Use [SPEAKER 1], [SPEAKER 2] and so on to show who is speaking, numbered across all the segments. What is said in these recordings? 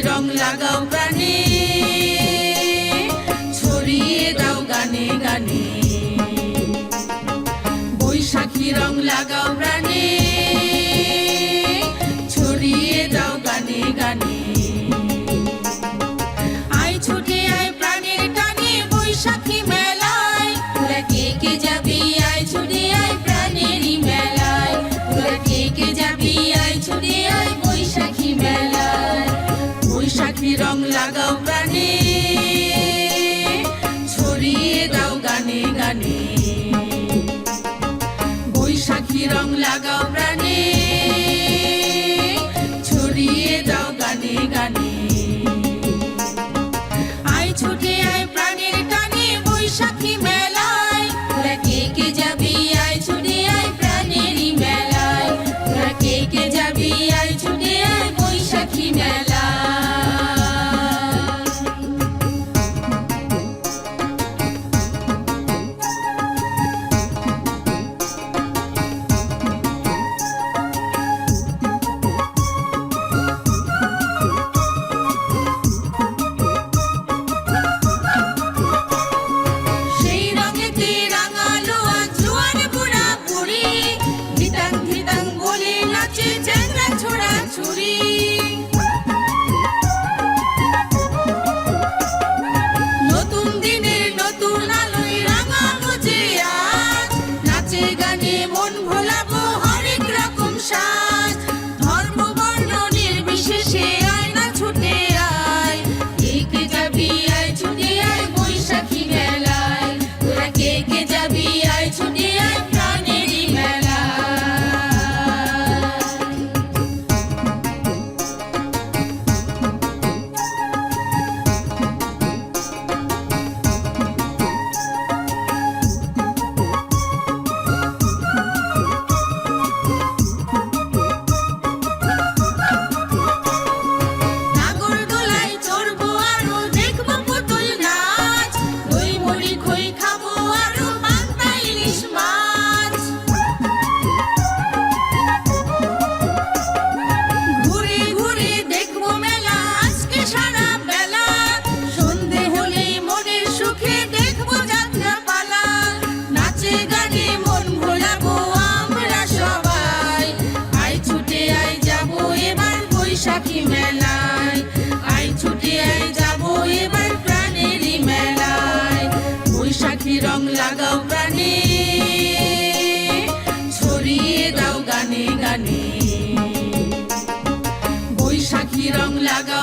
[SPEAKER 1] রং লাগাও প্রাণী। রং লাগাও প্রাণে ছড়িয়ে দাও গানে গানে। বৈশাখী রং লাগাও প্রাণে নতুন দিনের নতুন আলোয় রাঙানো যে আজ। মন ভোলাবো হরেক রকম সাজ। ধর্ম বর্ণ নির্বিশেষে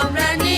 [SPEAKER 1] I'm running.